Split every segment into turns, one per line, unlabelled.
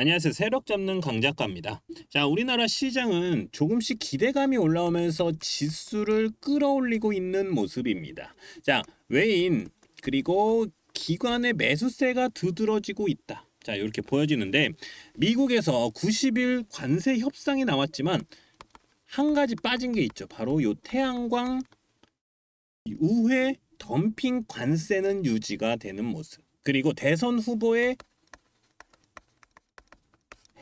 안녕하세요. 세력 잡는 강 작가입니다. 자, 우리나라 시장은 조금씩 기대감이 올라오면서 지수를 끌어올리고 있는 모습입니다. 자, 외인 그리고 기관의 매수세가 두드러지고 있다. 자, 이렇게 보여지는데 미국에서 90일 관세 협상이 나왔지만 한 가지 빠진 게 있죠. 바로 요 태양광 우회 덤핑 관세는 유지가 되는 모습. 그리고 대선 후보의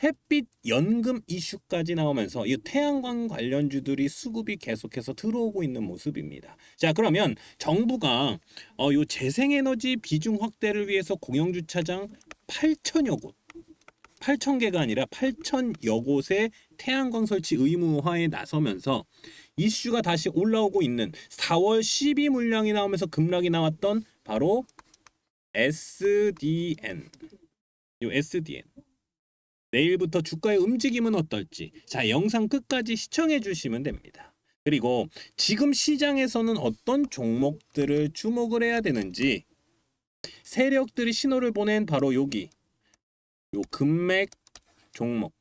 햇빛 연금 이슈까지 나오면서 이 태양광 관련주들이 수급이 계속해서 들어오고 있는 모습입니다. 자 그러면 정부가 어, 요 재생에너지 비중 확대를 위해서 공영주차장 8천여 곳 8천 개가 아니라 8천여 곳에 태양광 설치 의무화에 나서면서 이슈가 다시 올라오고 있는 4월 12 물량이 나오면서 급락이 나왔던 바로 SDN 요 SDN 내일부터 주가의 움직임은 어떨지 자 영상 끝까지 시청해 주시면 됩니다. 그리고 지금 시장에서는 어떤 종목들을 주목을 해야 되는지 세력들이 신호를 보낸 바로 여기 요 금맥 종목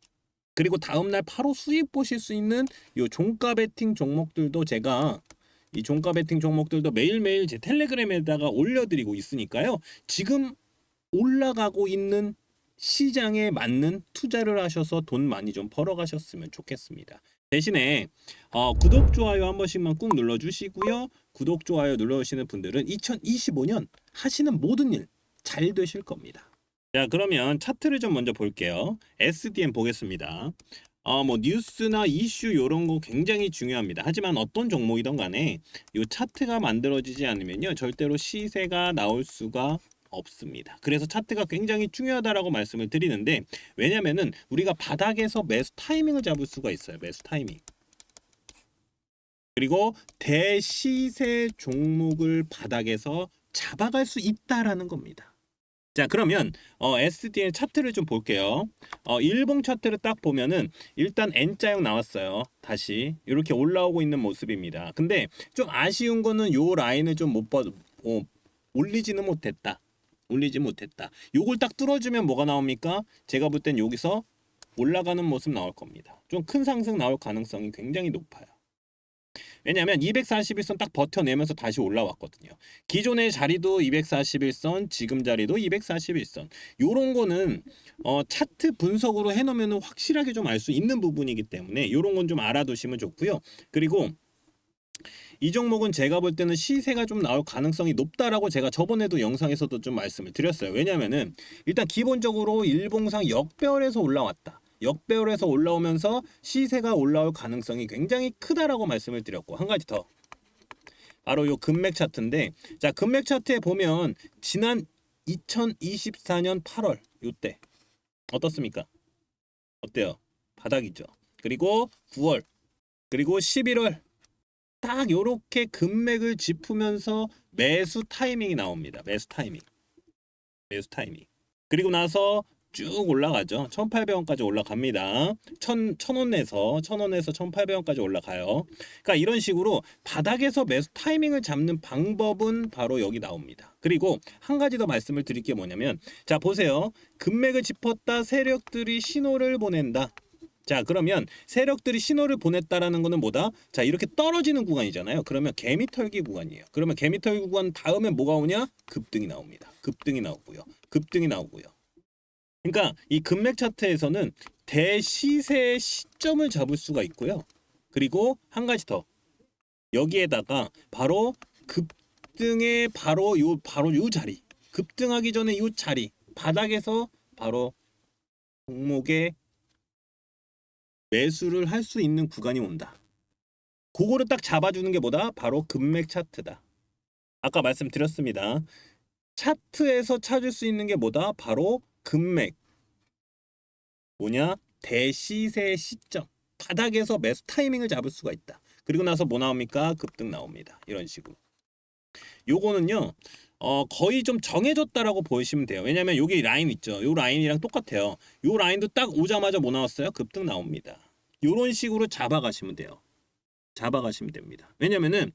그리고 다음날 바로 수익 보실 수 있는 요 종가 베팅 종목들도 제가 이 종가 베팅 종목들도 매일매일 제 텔레그램에다가 올려드리고 있으니까요. 지금 올라가고 있는 시장에 맞는 투자를 하셔서 돈 많이 좀 벌어가셨으면 좋겠습니다. 대신에 어, 구독 좋아요 한 번씩만 꾹 눌러주시고요. 구독 좋아요 눌러주시는 분들은 2025년 하시는 모든 일 잘 되실 겁니다. 자 그러면 차트를 좀 먼저 볼게요. SDN 보겠습니다. 어, 뭐 뉴스나 이슈 이런 거 굉장히 중요합니다. 하지만 어떤 종목이든 간에 이 차트가 만들어지지 않으면요 절대로 시세가 나올 수가 없습니다. 그래서 차트가 굉장히 중요하다라고 말씀을 드리는데 왜냐면은 우리가 바닥에서 매수 타이밍을 잡을 수가 있어요. 매수 타이밍. 그리고 대시세 종목을 바닥에서 잡아갈 수 있다라는 겁니다. 자 그러면 어, SDN 차트를 좀 볼게요. 어, 일봉 차트를 딱 보면은 일단 N자형 나왔어요. 다시 이렇게 올라오고 있는 모습입니다. 근데 좀 아쉬운 거는 요 라인을 좀못 봐, 어, 올리지는 못했다. 올리지 못했다. 요걸 딱 뚫어주면 뭐가 나옵니까? 제가 볼 땐 여기서 올라가는 모습 나올 겁니다. 좀 큰 상승 나올 가능성이 굉장히 높아요. 왜냐하면 241선 딱 버텨내면서 다시 올라왔거든요. 기존의 자리도 241선, 지금 자리도 241선. 요런 거는 어, 차트 분석으로 해놓으면 확실하게 좀 알 수 있는 부분이기 때문에 요런 건 좀 알아두시면 좋고요. 그리고 이 종목은 제가 볼 때는 시세가 좀 나올 가능성이 높다라고 제가 저번에도 영상에서도 좀 말씀을 드렸어요. 왜냐면은 일단 기본적으로 일봉상 역배열에서 올라왔다. 역배열에서 올라오면서 시세가 올라올 가능성이 굉장히 크다라고 말씀을 드렸고 한 가지 더 바로 요 금맥 차트인데 자 금맥 차트에 보면 지난 2024년 8월 요때 어떻습니까? 어때요? 바닥이죠. 그리고 9월 그리고 11월 딱 요렇게 금맥을 짚으면서 매수 타이밍이 나옵니다. 매수 타이밍. 매수 타이밍. 그리고 나서 쭉 올라가죠. 1,800원까지 올라갑니다. 1,000, 1,000원에서 1,000원에서 1,800원까지 올라가요. 그러니까 이런 식으로 바닥에서 매수 타이밍을 잡는 방법은 바로 여기 나옵니다. 그리고 한 가지 더 말씀을 드릴 게 뭐냐면 자 보세요. 금맥을 짚었다 세력들이 신호를 보낸다. 자 그러면 세력들이 신호를 보냈다라는 거는 뭐다? 자 이렇게 떨어지는 구간이잖아요. 그러면 개미털기 구간이에요. 그러면 개미털기 구간 다음에 뭐가 오냐? 급등이 나옵니다. 급등이 나오고요. 급등이 나오고요. 그러니까 이 금맥 차트에서는 대시세의 시점을 잡을 수가 있고요. 그리고 한 가지 더 여기에다가 바로 급등의 바로 요 바로 요 자리 급등하기 전에 요 자리 바닥에서 바로 종목의 매수를 할 수 있는 구간이 온다. 그거를 딱 잡아주는 게 뭐다? 바로 금맥 차트다. 아까 말씀드렸습니다. 차트에서 찾을 수 있는 게 뭐다? 바로 금맥. 뭐냐? 대시세 시점. 바닥에서 매수 타이밍을 잡을 수가 있다. 그리고 나서 뭐 나옵니까? 급등 나옵니다. 이런 식으로. 요거는요. 어, 거의 좀 정해졌다라고 보시면 돼요. 왜냐면 여기 라인 있죠. 요 라인이랑 똑같아요. 요 라인도 딱 오자마자 뭐 나왔어요? 급등 나옵니다. 요런 식으로 잡아가시면 돼요. 잡아가시면 됩니다. 왜냐면은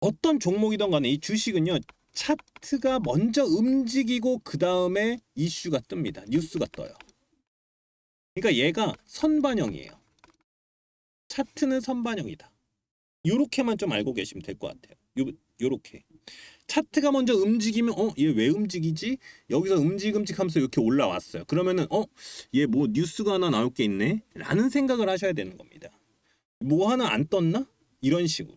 어떤 종목이든 간에 이 주식은요. 차트가 먼저 움직이고 그 다음에 이슈가 뜹니다. 뉴스가 떠요. 그러니까 얘가 선반영이에요. 차트는 선반영이다. 요렇게만 좀 알고 계시면 될 것 같아요. 요 요렇게. 차트가 먼저 움직이면 어 얘 왜 움직이지? 여기서 움직움직하면서 이렇게 올라왔어요. 그러면은 어 얘 뭐 뉴스가 하나 나올 게 있네? 라는 생각을 하셔야 되는 겁니다. 뭐 하나 안 떴나? 이런 식으로.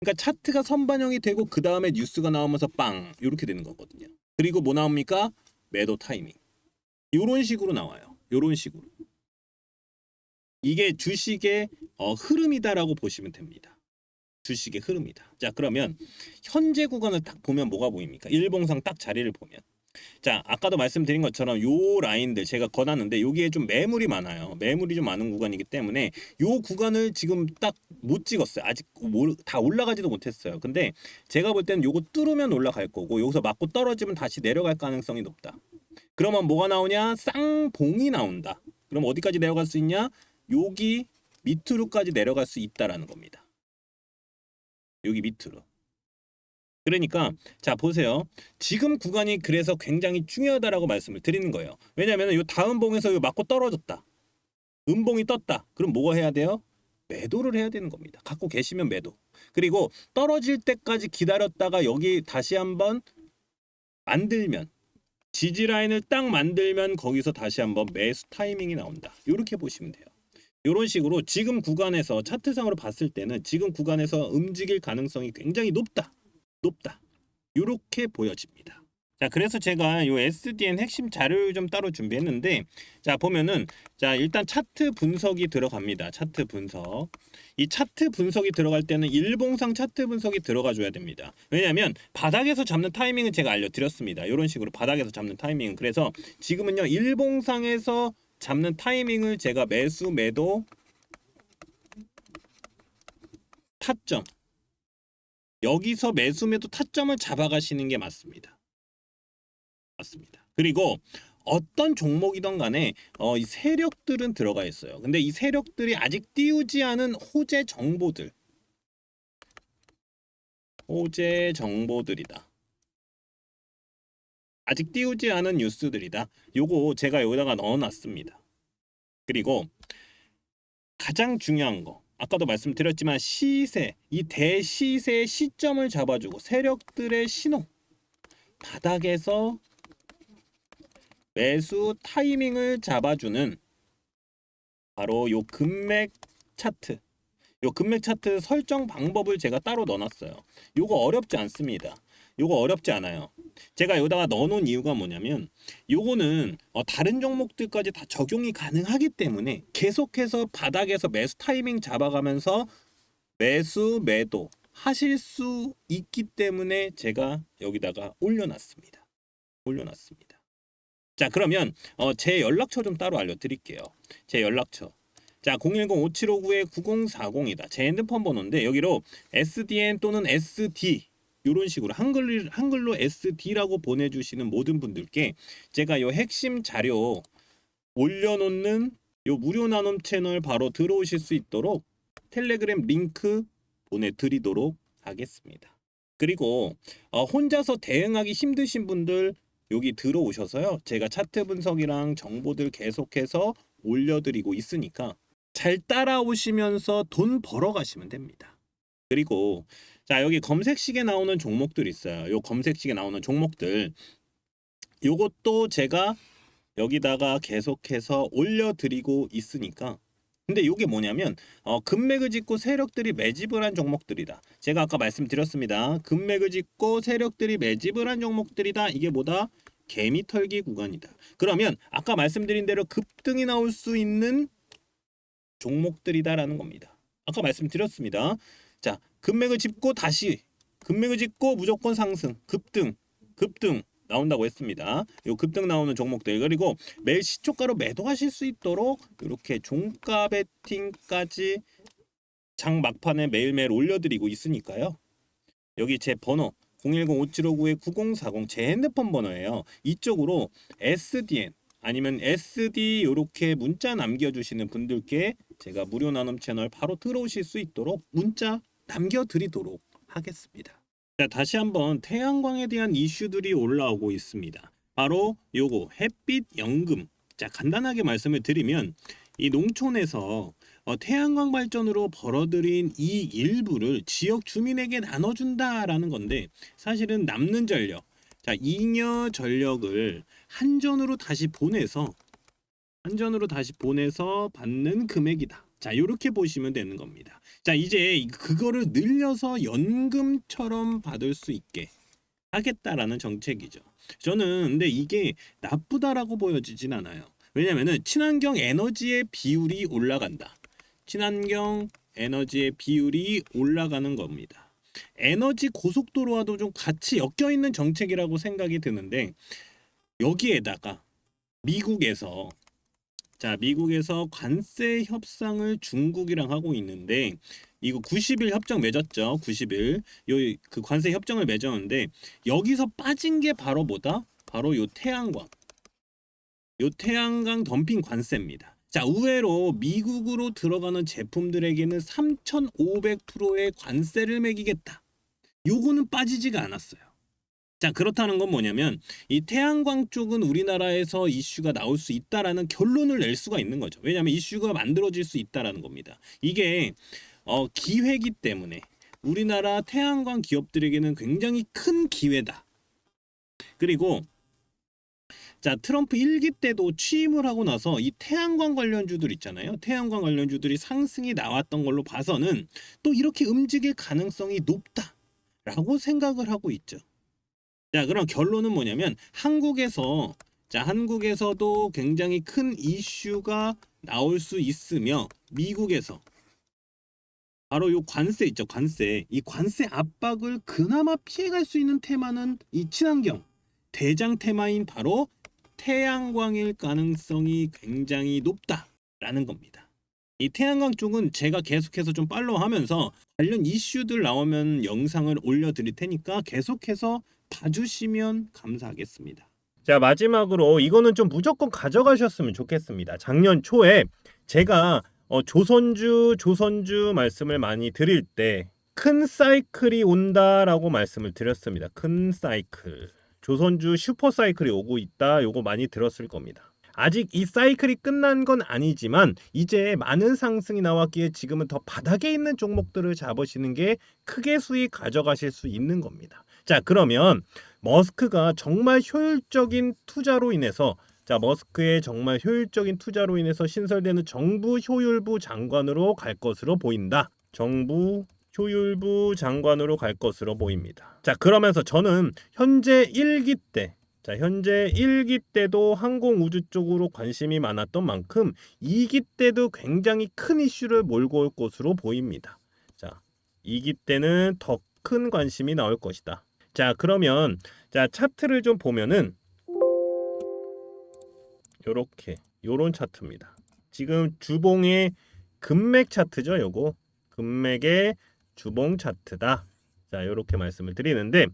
그러니까 차트가 선반영이 되고 그 다음에 뉴스가 나오면서 빵 이렇게 되는 거거든요. 그리고 뭐 나옵니까? 매도 타이밍. 이런 식으로 나와요. 이런 식으로. 이게 주식의 어, 흐름이다라고 보시면 됩니다. 주식의 흐름이다. 자 그러면 현재 구간을 딱 보면 뭐가 보입니까? 일봉상 딱 자리를 보면 자 아까도 말씀드린 것처럼 요 라인들 제가 거놨는데 여기에 좀 매물이 많아요. 매물이 좀 많은 구간이기 때문에 요 구간을 지금 딱 못 찍었어요. 아직 모- 다 올라가지도 못했어요. 근데 제가 볼 때는 요거 뚫으면 올라갈 거고 여기서 맞고 떨어지면 다시 내려갈 가능성이 높다. 그러면 뭐가 나오냐? 쌍봉이 나온다. 그럼 어디까지 내려갈 수 있냐? 여기 밑으로까지 내려갈 수 있다라는 겁니다. 여기 밑으로. 그러니까 자 보세요. 지금 구간이 그래서 굉장히 중요하다라고 말씀을 드리는 거예요. 왜냐하면 요 다음 봉에서 요 맞고 떨어졌다. 음봉이 떴다. 그럼 뭐가 해야 돼요? 매도를 해야 되는 겁니다. 갖고 계시면 매도. 그리고 떨어질 때까지 기다렸다가 여기 다시 한번 만들면 지지 라인을 딱 만들면 거기서 다시 한번 매수 타이밍이 나온다. 이렇게 보시면 돼요. 이런 식으로 지금 구간에서 차트상으로 봤을 때는 지금 구간에서 움직일 가능성이 굉장히 높다. 높다. 이렇게 보여집니다. 자, 그래서 제가 요 SDN 핵심 자료를 좀 따로 준비했는데 자, 보면은 자, 일단 차트 분석이 들어갑니다. 차트 분석. 이 차트 분석이 들어갈 때는 일봉상 차트 분석이 들어가 줘야 됩니다. 왜냐하면 바닥에서 잡는 타이밍은 제가 알려드렸습니다. 이런 식으로 바닥에서 잡는 타이밍은 그래서 지금은요 일봉상에서 잡는 타이밍을 제가 매수 매도 타점 여기서 매수 매도 타점을 잡아가시는 게 맞습니다. 맞습니다. 그리고 어떤 종목이든 간에 어, 이 세력들은 들어가 있어요. 근데 이 세력들이 아직 띄우지 않은 호재 정보들 호재 정보들이다. 아직 띄우지 않은 뉴스들이다. 요거 제가 여기다가 넣어놨습니다. 그리고 가장 중요한 거 아까도 말씀드렸지만 시세 이 대시세의 시점을 잡아주고 세력들의 신호 바닥에서 매수 타이밍을 잡아주는 바로 요 금맥 차트 요 금맥 차트 설정 방법을 제가 따로 넣어놨어요. 요거 어렵지 않습니다. 요거 어렵지 않아요. 제가 여기다가 넣어놓은 이유가 뭐냐면 요거는 어, 다른 종목들까지 다 적용이 가능하기 때문에 계속해서 바닥에서 매수 타이밍 잡아가면서 매수 매도 하실 수 있기 때문에 제가 여기다가 올려놨습니다. 올려놨습니다. 자 그러면 어, 제 연락처 좀 따로 알려드릴게요. 제 연락처. 자 010-5759-9040이다. 제 핸드폰 번호인데 여기로 SDN 또는 SD 이런 식으로 한글 한글로 SD라고 보내주시는 모든 분들께 제가 요 핵심 자료 올려놓는 요 무료 나눔 채널 바로 들어오실 수 있도록 텔레그램 링크 보내드리도록 하겠습니다. 그리고 어, 혼자서 대응하기 힘드신 분들 여기 들어오셔서요. 제가 차트 분석이랑 정보들 계속해서 올려드리고 있으니까 잘 따라오시면서 돈 벌어 가시면 됩니다. 그리고 자 여기 검색식에 나오는 종목들 있어요. 요 검색식에 나오는 종목들 요것도 제가 여기다가 계속해서 올려드리고 있으니까 근데 이게 뭐냐면 어, 금맥을 짚고 세력들이 매집을 한 종목들이다. 제가 아까 말씀드렸습니다. 금맥을 짚고 세력들이 매집을 한 종목들이다. 이게 뭐다? 개미 털기 구간이다. 그러면 아까 말씀드린 대로 급등이 나올 수 있는 종목들이다라는 겁니다. 아까 말씀드렸습니다. 자, 금맥을 짚고 다시 금맥을 짚고 무조건 상승, 급등, 급등 나온다고 했습니다. 요 급등 나오는 종목들 그리고 매일 시초가로 매도하실 수 있도록 이렇게 종가 베팅까지 장 막판에 매일매일 올려드리고 있으니까요. 여기 제 번호 010-5759-9040 제 핸드폰 번호예요. 이쪽으로 SDN 아니면 SD 이렇게 문자 남겨주시는 분들께 제가 무료 나눔 채널 바로 들어오실 수 있도록 문자 남겨드리도록 하겠습니다. 자, 다시 한번 태양광에 대한 이슈들이 올라오고 있습니다. 바로 요거 햇빛 연금 자 간단하게 말씀을 드리면 이 농촌에서 어, 태양광 발전으로 벌어들인 이 일부를 지역 주민에게 나눠준다라는 건데 사실은 남는 전력, 자 잉여 전력을 한전으로 다시 보내서 한전으로 다시 보내서 받는 금액이다. 자 이렇게 보시면 되는 겁니다. 자 이제 그거를 늘려서 연금처럼 받을 수 있게 하겠다라는 정책이죠. 저는 근데 이게 나쁘다라고 보여지진 않아요. 왜냐면은 친환경 에너지의 비율이 올라간다. 친환경 에너지의 비율이 올라가는 겁니다. 에너지 고속도로와도 좀 같이 엮여 있는 정책이라고 생각이 드는데 여기에다가 미국에서 자 미국에서 관세 협상을 중국이랑 하고 있는데 이거 90일 협정 맺었죠 90일 요 그 관세 협정을 맺었는데 여기서 빠진 게 바로 뭐다 바로 요 태양광 요 태양광 덤핑 관세입니다. 자, 의외로 미국으로 들어가는 제품들에게는 3,500%의 관세를 매기겠다. 요거는 빠지지가 않았어요. 자, 그렇다는 건 뭐냐면 이 태양광 쪽은 우리나라에서 이슈가 나올 수 있다라는 결론을 낼 수가 있는 거죠. 왜냐하면 이슈가 만들어질 수 있다라는 겁니다. 이게 어, 기회기 때문에 우리나라 태양광 기업들에게는 굉장히 큰 기회다. 그리고 자 트럼프 1기 때도 취임을 하고 나서 이 태양광 관련주들 있잖아요. 태양광 관련주들이 상승이 나왔던 걸로 봐서는 또 이렇게 움직일 가능성이 높다라고 생각을 하고 있죠. 자 그럼 결론은 뭐냐면 한국에서 자 한국에서도 굉장히 큰 이슈가 나올 수 있으며 미국에서 바로 요 관세 있죠 관세 이 관세 압박을 그나마 피해갈 수 있는 테마는 이 친환경 대장 테마인 바로 태양광일 가능성이 굉장히 높다라는 겁니다. 이 태양광 쪽은 제가 계속해서 좀 팔로우 하면서 관련 이슈들 나오면 영상을 올려드릴 테니까 계속해서 봐주시면 감사하겠습니다. 자 마지막으로 이거는 좀 무조건 가져가셨으면 좋겠습니다. 작년 초에 제가 어, 조선주 조선주 말씀을 많이 드릴 때 큰 사이클이 온다라고 말씀을 드렸습니다. 큰 사이클. 조선주 슈퍼 사이클이 오고 있다. 요거 많이 들었을 겁니다. 아직 이 사이클이 끝난 건 아니지만 이제 많은 상승이 나왔기에 지금은 더 바닥에 있는 종목들을 잡으시는 게 크게 수익 가져가실 수 있는 겁니다. 자, 그러면 머스크가 정말 효율적인 투자로 인해서 자, 머스크의 정말 효율적인 투자로 인해서 신설되는 정부 효율부 장관으로 갈 것으로 보인다. 정부 효율부 장관으로 갈 것으로 보입니다. 자, 그러면서 저는 현재 1기 때 자, 현재 1기 때도 항공우주 쪽으로 관심이 많았던 만큼 2기 때도 굉장히 큰 이슈를 몰고 올 것으로 보입니다. 자, 2기 때는 더 큰 관심이 나올 것이다. 자, 그러면 자, 차트를 좀 보면은 요렇게 요런 차트입니다. 지금 주봉의 금맥 차트죠, 요거. 금맥의 주봉 차트다. 자, 이렇게 말씀을 드리는데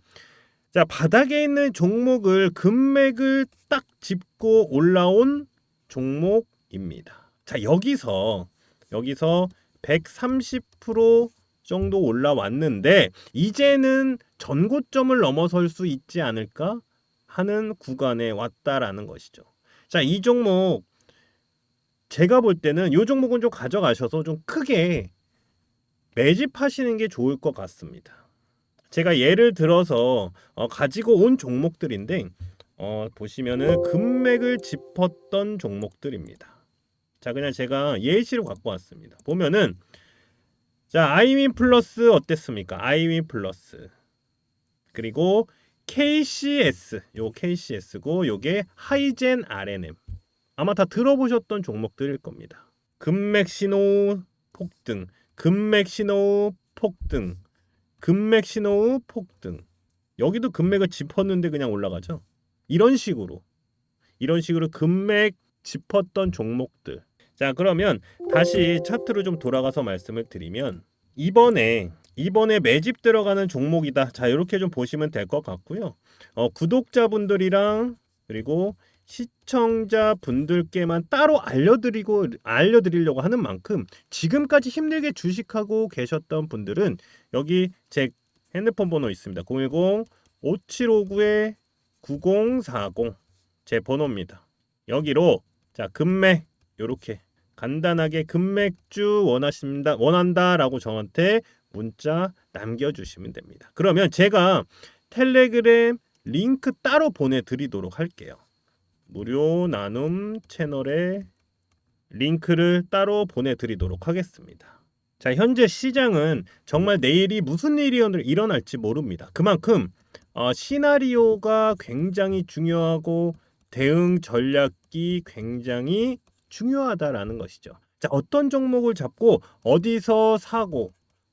자, 바닥에 있는 종목을 금맥을 딱 짚고 올라온 종목입니다. 자, 여기서 여기서 130% 정도 올라왔는데 이제는 전고점을 넘어설 수 있지 않을까 하는 구간에 왔다라는 것이죠. 자, 이 종목 제가 볼 때는 이 종목은 좀 가져가셔서 좀 크게 매집하시는 게 좋을 것 같습니다. 제가 예를 들어서 어, 가지고 온 종목들인데 어, 보시면은 금맥을 짚었던 종목들입니다. 자 그냥 제가 예시로 갖고 왔습니다. 보면은 자 아이윈 플러스 어땠습니까? 아이윈 플러스 그리고 KCS 요 KCS고 요게 하이젠 RNM 아마 다 들어보셨던 종목들일 겁니다. 금맥 신호 폭등 금맥 신호 폭등, 금맥 신호 폭등. 여기도 금맥을 짚었는데 그냥 올라가죠. 이런 식으로 이런 식으로 금맥 짚었던 종목들. 자 그러면 다시 차트로 좀 돌아가서 말씀을 드리면 이번에 이번에 매집 들어가는 종목이다. 자 이렇게 좀 보시면 될 것 같고요. 어, 구독자분들이랑 그리고 시청자 분들께만 따로 알려드리고 알려드리려고 하는 만큼 지금까지 힘들게 주식하고 계셨던 분들은 여기 제 핸드폰 번호 있습니다. 010 5759에 9040 제 번호입니다. 여기로 자, 금맥 요렇게 간단하게 금맥주 원하십니다. 원한다라고 저한테 문자 남겨 주시면 됩니다. 그러면 제가 텔레그램 링크 따로 보내 드리도록 할게요. 무료 나눔 채널에 링크를 따로 보내 드리도록 하겠습니다. 자, 현재 시장은 정말 내일이 무슨 일이 일어날지 모릅니다. 그만큼 어, 시나리오가 굉장히 중요하고 대응 전략이 굉장히 중요하다라는 것이죠. 자, 어떤 종목을 잡고 어디서 사고